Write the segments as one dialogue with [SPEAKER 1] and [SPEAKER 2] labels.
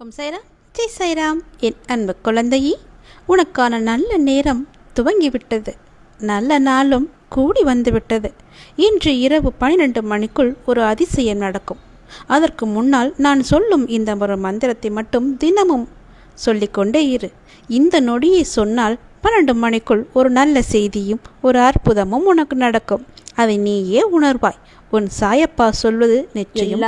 [SPEAKER 1] ஓம் சைராம். ஜெய் சைராம். என் அன்பு குழந்தையே உனக்கான நல்ல நேரம் துவங்கிவிட்டது. நல்ல நாளும் கூடி வந்துவிட்டது. இன்று இரவு பன்னிரண்டு மணிக்குள் ஒரு அதிசயம் நடக்கும். அதற்கு முன்னால் நான் சொல்லும் இந்த ஒரு மந்திரத்தை மட்டும் தினமும் சொல்லிக்கொண்டே இரு. இந்த நொடியை சொன்னால் பன்னெண்டு மணிக்குள் ஒரு நல்ல செய்தியும் ஒரு அற்புதமும் உனக்கு நடக்கும். அதை நீயே உணர்வாய். உன் சாயப்பா சொல்வது நிச்சயம்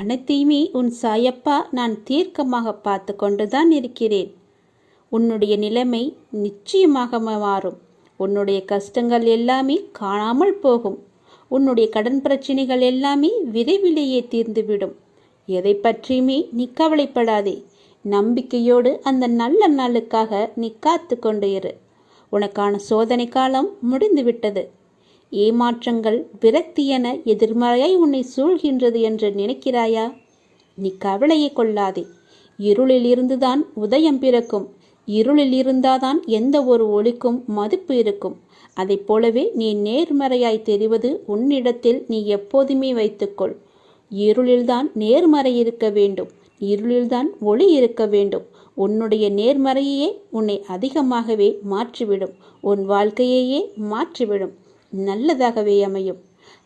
[SPEAKER 2] அனைத்தையுமே உன் சாயப்பா நான் தீர்க்கமாக பார்த்து கொண்டுதான் இருக்கிறேன். உன்னுடைய நிலைமை நிச்சயமாக மாறும். உன்னுடைய கஷ்டங்கள் எல்லாமே காணாமல் போகும். உன்னுடைய கடன் பிரச்சனைகள் எல்லாமே விரைவிலேயே தீர்ந்துவிடும். எதை பற்றியுமே நீ கவலைப்படாதே. நம்பிக்கையோடு அந்த நல்ல நாளுக்காக நீ காத்து கொண்டு இரு. உனக்கான சோதனை காலம் முடிந்துவிட்டது. ஏமாற்றங்கள் விரக்தி என எதிர்மறையாய் உன்னை சூழ்கின்றது என்று நினைக்கிறாயா? நீ கவலையை கொள்ளாதே. இருளிலிருந்துதான் உதயம் பிறக்கும். இருளில் இருந்தாதான் எந்த ஒரு ஒளிக்கும் மதிப்பு இருக்கும். அதைப் போலவே நீ நேர்மறையாய் தெரிவது உன்னிடத்தில் நீ எப்போதுமே வைத்துக்கொள். இருளில்தான் நேர்மறை இருக்க வேண்டும். இருளில்தான் ஒளி இருக்க வேண்டும். உன்னுடைய நேர்மறையே உன்னை அதிகமாகவே மாற்றிவிடும். உன் வாழ்க்கையையே மாற்றிவிடும். நல்லதாகவே அமையும்.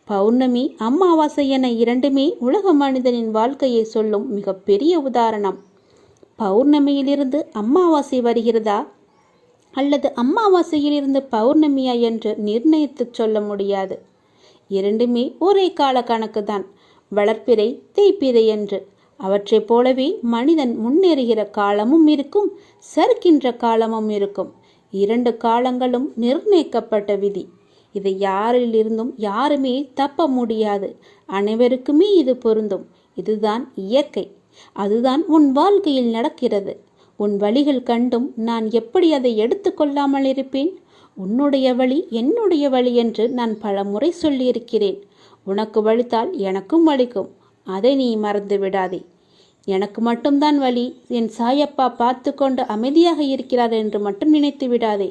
[SPEAKER 2] பௌர்ணமி அமாவாசை என இரண்டுமே உலக மனிதனின் வாழ்க்கையை சொல்லும் மிகப்பெரிய உதாரணம். பௌர்ணமியிலிருந்து அமாவாசை வருகிறதா? அல்லது அமாவாசையிலிருந்து பௌர்ணமியா என்று நிர்ணயித்து சொல்ல முடியாது. இரண்டுமே ஒரே கால கணக்குதான் வளர்ப்பிறை தேய்ப்பிறை என்று. அவற்றைப் போலவே மனிதன் முன்னேறுகிற காலமும் இருக்கும் சறுக்கின்ற காலமும் இருக்கும். இரண்டு காலங்களும் நிர்ணயிக்கப்பட்ட விதி. இதை யாரிலிருந்தும் யாருமே தப்ப முடியாது. அனைவருக்குமே இது பொருந்தும். இதுதான் இயற்கை. அதுதான் உன் வாழ்க்கையில் நடக்கிறது. உன் வழிகள் கண்டும் நான் எப்படி அதை எடுத்துக்கொள்ளாமல் இருப்பேன்? உன்னுடைய வழி என்னுடைய வழி என்று நான் பல முறை சொல்லியிருக்கிறேன். உனக்கு வலித்தால் எனக்கும் வலிக்கும் அதை நீ மறந்து விடாதே. எனக்கு மட்டும்தான் வழி. என் சாயப்பா பார்த்து கொண்டு அமைதியாக இருக்கிறார் என்று மட்டும் நினைத்து விடாதே.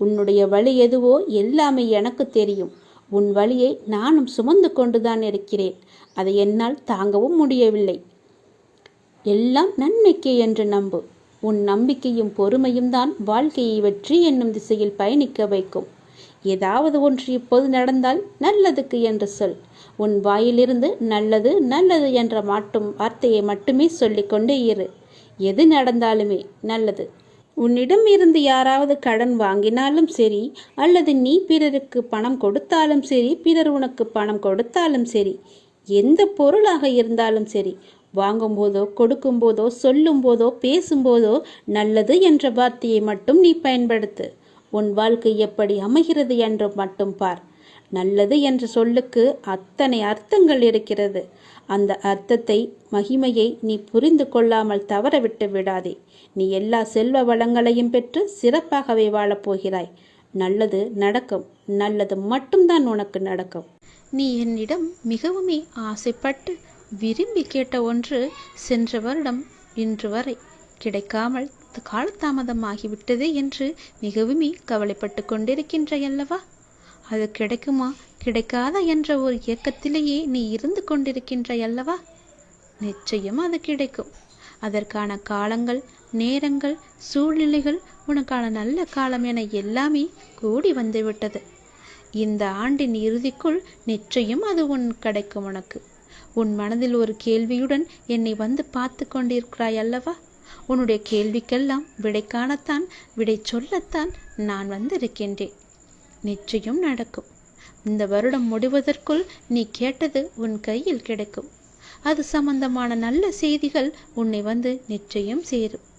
[SPEAKER 2] உன்னுடைய வழி எதுவோ எல்லாமே எனக்கு தெரியும். உன் வழியை நானும் சுமந்து கொண்டுதான் இருக்கிறேன். அதை என்னால் தாங்கவும் முடியவில்லை. எல்லாம் நன்மைக்கே என்று நம்பு. உன் நம்பிக்கையும் பொறுமையும் தான் வாழ்க்கையை வெற்றி என்னும் திசையில் பயணிக்க வைக்கும். ஏதாவது ஒன்று இப்போது நடந்தால் நல்லதுக்கு என்று சொல். உன் வாயிலிருந்து நல்லது நல்லது என்ற மாட்டும் வார்த்தையை மட்டுமே சொல்லிக்கொண்டே இரு. எது நடந்தாலுமே நல்லது. உன்னிடம் இருந்து யாராவது கடன் வாங்கினாலும் சரி அல்லது நீ பிறருக்கு பணம் கொடுத்தாலும் சரி பிறர் உனக்கு பணம் கொடுத்தாலும் சரி எந்த பொருளாக இருந்தாலும் சரி வாங்கும்போதோ கொடுக்கும்போதோ சொல்லும்போதோ பேசும்போதோ நல்லது என்ற வார்த்தையை மட்டும் நீ பயன்படுத்து. உன் வாழ்க்கை எப்படி அமைகிறது என்று மட்டும் பார். நல்லது என்ற சொல்லுக்கு அத்தனை அர்த்தங்கள் இருக்கிறது. அந்த அர்த்தத்தை மகிமையை நீ புரிந்து கொள்ளாமல் தவறவிட்டு விடாதே. நீ எல்லா செல்வ வளங்களையும் பெற்று சிறப்பாகவே வாழப்போகிறாய் நல்லது நடக்கும். நல்லது மட்டும்தான் உனக்கு நடக்கும்.
[SPEAKER 1] நீ என்னிடம் மிகவுமே ஆசைப்பட்டு விரும்பி கேட்ட ஒன்று சென்ற வருடம் இன்று வரை கிடைக்காமல் காலதாமதமாகிவிட்டதே என்று மிகவுமே கவலைப்பட்டு கொண்டிருக்கின்றையல்லவா அது கிடைக்குமா? கிடைக்காதா என்ற ஒரு இயக்கத்திலேயே நீ இருந்து கொண்டிருக்கின்ற அல்லவா? நிச்சயம் அது கிடைக்கும். அதற்கான காலங்கள் நேரங்கள் சூழ்நிலைகள் உனக்கான நல்ல காலம் என எல்லாமே கூடி வந்துவிட்டது. இந்த ஆண்டின் இறுதிக்குள் நிச்சயம் அது உன் கிடைக்கும் உனக்கு. உன் மனதில் ஒரு கேள்வியுடன் என்னை வந்து பார்த்து கொண்டிருக்கிறாய் அல்லவா? உன்னுடைய கேள்விக்கெல்லாம் விடை காணத்தான் விடை சொல்லத்தான் நான் வந்திருக்கின்றேன். நிச்சயம் நடக்கும். இந்த வருடம் முடிவதற்குள் நீ கேட்டது உன் கையில் கிடைக்கும். அது சம்பந்தமான நல்ல செய்திகள் உன்னை வந்து நிச்சயம் சேரும்.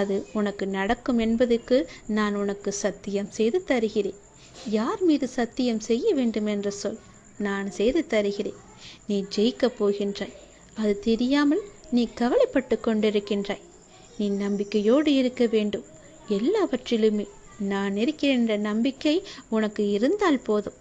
[SPEAKER 1] அது உனக்கு நடக்கும் என்பதற்கு நான் உனக்கு சத்தியம் செய்து தருகிறேன். யார் மீது சத்தியம் செய்ய வேண்டும் என்று சொல் நான் செய்து தருகிறேன். நீ ஜெயிக்கப் போகின்றாய். அது தெரியாமல் நீ கவலைப்பட்டு கொண்டிருக்கின்றாய். நீ நம்பிக்கையோடு இருக்க வேண்டும். எல்லாவற்றிலுமே நான் இருக்கிறேன் என்ற நம்பிக்கை உனக்கு இருந்தால் போதும்.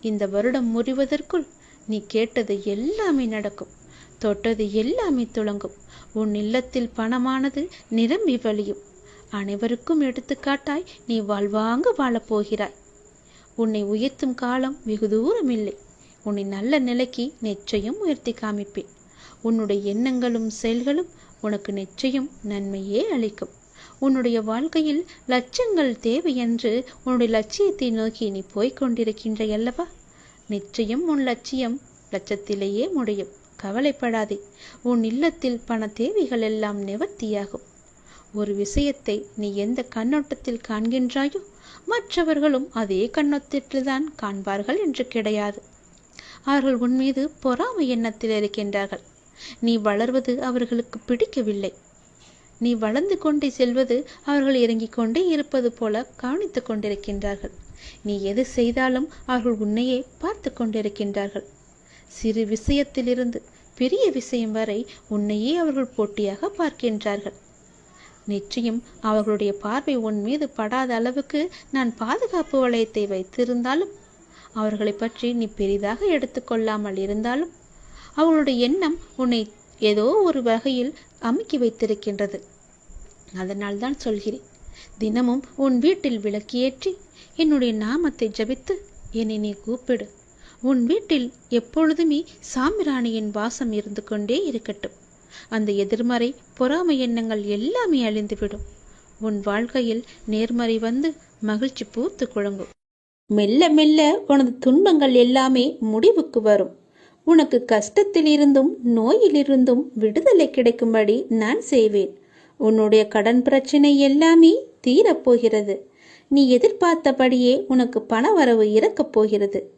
[SPEAKER 1] இந்த வருடம் முறிவதற்குள் நீ கேட்டது எல்லாமே நடக்கும். தொட்டது எல்லாமே துளங்கும். உன் இல்லத்தில் பணமானது நிரம்பி வழியும். அனைவருக்கும் எடுத்துக்காட்டாய் நீ வாழ்வாங்க வாழப் போகிறாய். உன்னை உயர்த்தும் காலம் வெகு தூரம் இல்லை உன்னை நல்ல நிலைக்கு நிச்சயம் உயர்த்தி காமிப்பேன். உன்னுடைய எண்ணங்களும் செயல்களும் உனக்கு நிச்சயம் நன்மையே அளிக்கும். உன்னுடைய வாழ்க்கையில் லட்சங்கள் தேவை என்று உன்னுடைய லட்சியத்தை நோக்கி நீ போய்க் கொண்டிருக்கின்ற அல்லவா? நிச்சயம் உன் லட்சியம் லட்சத்திலேயே முடியும். கவலைப்படாதே. உன் இல்லத்தில் பண தேவைகள் எல்லாம் நிவர்த்தியாகும். ஒரு விஷயத்தை நீ எந்த கண்ணோட்டத்தில் காண்கின்றாயோ மற்றவர்களும் அதே கண்ணோட்டத்தில்தான் காண்பார்கள் என்று கிடையாது. அவர்கள் உன் மீது பொறாமை எண்ணத்தில் இருக்கின்றார்கள். நீ வளர்வது அவர்களுக்கு பிடிக்கவில்லை. நீ வளர்ந்து கொண்டே செல்வது அவர்கள் இறங்கிக் கொண்டே இருப்பது போல கவனித்துக் கொண்டிருக்கின்றார்கள். நீ எது செய்தாலும் அவர்கள் உன்னையே பார்த்து கொண்டிருக்கின்றார்கள். சிறு விஷயத்திலிருந்து பெரிய விஷயம் வரை உன்னையே அவர்கள் போட்டியாக பார்க்கின்றார்கள். நிச்சயம் அவர்களுடைய பார்வை உன் மீது படாத அளவுக்கு நான் பாதுகாப்பு வளையத்தை வைத்திருந்தாலும் அவர்களை பற்றி நீ பெரிதாக எடுத்துக்கொள்ளாமல் இருந்தாலும் அவர்களுடைய எண்ணம் உன்னை ஏதோ ஒரு வகையில் அமுக்கி வைத்திருக்கின்றது. அதனால் தான் சொல்கிறேன் தினமும் உன் வீட்டில் விளக்கியேற்றி என்னுடைய நாமத்தை ஜபித்து என்னை நீ கூப்பிடு. உன் வீட்டில் எப்பொழுதுமே சாமிராணியின் வாசம் இருந்து கொண்டே இருக்கட்டும். அந்த எதிர்மறை பொறாமை எண்ணங்கள் எல்லாமே அழிந்துவிடும். உன் வாழ்க்கையில் நேர்மறை வந்து மகிழ்ச்சி பூத்து குழங்கும்
[SPEAKER 2] மெல்ல மெல்ல உனது துன்பங்கள் எல்லாமே முடிவுக்கு வரும். உனக்கு கஷ்டத்திலிருந்தும் நோயிலிருந்தும் விடுதலை கிடைக்கும்படி நான் செய்வேன். உன்னுடைய கடன் பிரச்சனை எல்லாமே தீரப்போகிறது. நீ எதிர்பார்த்தபடியே உனக்கு பணவரவு இறக்கப் போகிறது.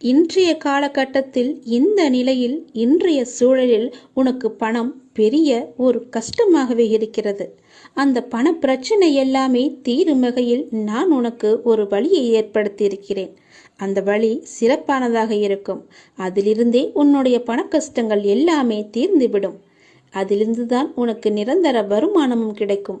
[SPEAKER 2] இன்றைய காலகட்டத்தில் இந்த நிலையில் இன்றைய சூழலில் உனக்கு பணம் பெரிய ஒரு கஷ்டமாகவே இருக்கிறது. அந்த பண பிரச்சனை எல்லாமே தீரும் வகையில் நான் உனக்கு ஒரு வழியை ஏற்படுத்தியிருக்கிறேன். அந்த வழி சிறப்பானதாக இருக்கும். அதிலிருந்தே உன்னுடைய பண கஷ்டங்கள் எல்லாமே தீர்ந்துவிடும். அதிலிருந்துதான் உனக்கு நிரந்தர வருமானமும் கிடைக்கும்.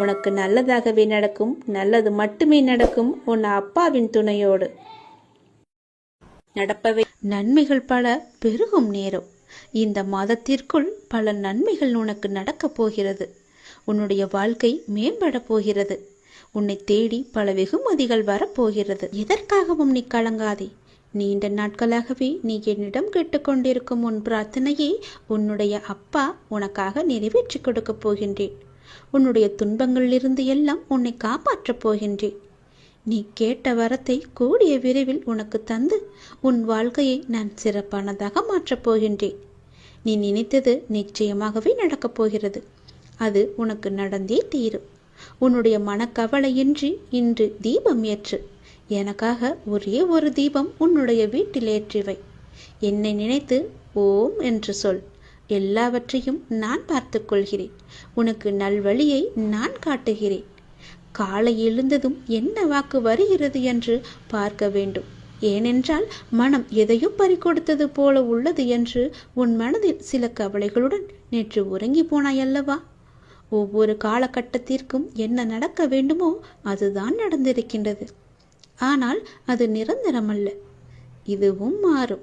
[SPEAKER 2] உனக்கு நல்லதாகவே நடக்கும் நல்லது மட்டுமே நடக்கும் உன் அப்பாவின் துணையோடு. நடப்பவை
[SPEAKER 1] நன்மைகள் பல பெருகும் நேரம். இந்த மாதத்திற்குள் பல நன்மைகள் உனக்கு நடக்கப் போகிறது. உன்னுடைய வாழ்க்கை மேம்பட போகிறது. உன்னை தேடி பல வெகுமதிகள் வரப்போகிறது எதற்காகவும் நீ கலங்காதே. நீண்ட நாட்களாகவே நீ என்னிடம் கேட்டுக்கொண்டிருக்கும் உன் பிரார்த்தனையை உன்னுடைய அப்பா உனக்காக நிறைவேற்றி கொடுக்கப் போகின்றேன். உன்னுடைய துன்பங்களிலிருந்து எல்லாம் உன்னை காப்பாற்றப் போகின்றேன் நீ கேட்ட வரத்தை கூடிய விரைவில் உனக்கு தந்து உன் வாழ்க்கையை நான் சிறப்பானதாக மாற்றப் போகின்றேன் நீ நினைத்தது நிச்சயமாகவே நடக்கப் போகிறது. அது உனக்கு நடந்தே தீரும். உன்னுடைய மனக்கவலையின்றி இன்று தீபம் ஏற்று. எனக்காக ஒரே ஒரு தீபம் உன்னுடைய வீட்டில் ஏற்றிவை.
[SPEAKER 2] என்னை நினைத்து ஓம் என்று சொல். எல்லாவற்றையும் நான் பார்த்துக்கொள்கிறேன். உனக்கு நல்வழியை நான் காட்டுகிறேன். காலை எழுந்ததும் என்ன வாக்கு வருகிறது என்று பார்க்க வேண்டும். ஏனென்றால் மனம் எதையும் பறிக்கொடுத்தது போல உள்ளது என்று உன் மனதில் சில கவலைகளுடன் நேற்று உறங்கி போனாய் அல்லவா? ஒவ்வொரு காலகட்டத்திற்கும் என்ன நடக்க வேண்டுமோ அதுதான் நடந்திருக்கின்றது. ஆனால் அது நிரந்தரமல்ல. இதுவும் மாறும்.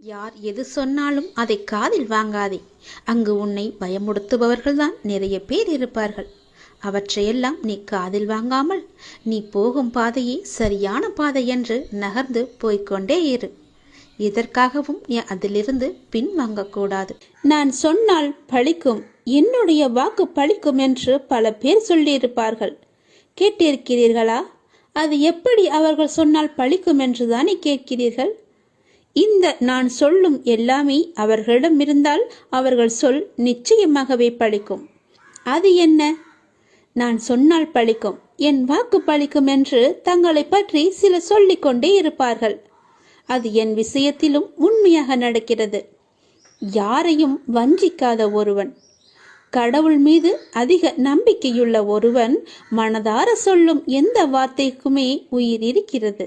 [SPEAKER 1] யார் எது சொன்னாலும் அதை காதில் வாங்காதே. அங்கு உன்னை பயமுடுத்துபவர்கள்தான் நிறைய பேர் இருப்பார்கள். அவற்றையெல்லாம் நீ காதில் வாங்காமல் நீ போகும் பாதையே சரியான பாதை என்று நகர்ந்து போய்க்கொண்டே இரு. எதற்காகவும் நீ அதிலிருந்து பின்வாங்கக்கூடாது.
[SPEAKER 2] நான் சொன்னால் பழிக்கும் என்னுடைய வாக்கு பழிக்கும் என்று பல பேர் சொல்லியிருப்பார்கள். கேட்டிருக்கிறீர்களா? அது எப்படி அவர்கள் சொன்னால் பழிக்கும் என்று தானே கேட்கிறீர்கள்? இந்த நான் சொல்லும் எல்லாமே அவர்களிடம் இருந்தால் அவர்கள் சொல் நிச்சயமாகவே பழிக்கும். அது என்ன? நான் சொன்னால் பழிக்கும். என் வாக்கு பழிக்கும் என்று தங்களை பற்றி சில சொல்லிக்கொண்டே இருப்பார்கள். அது என் விஷயத்திலும் உண்மையாக நடக்கிறது. யாரையும் வஞ்சிக்காத ஒருவன். கடவுள் மீது அதிக நம்பிக்கையுள்ள ஒருவன் மனதார சொல்லும் எந்த வார்த்தைக்குமே உயிர் இருக்கிறது.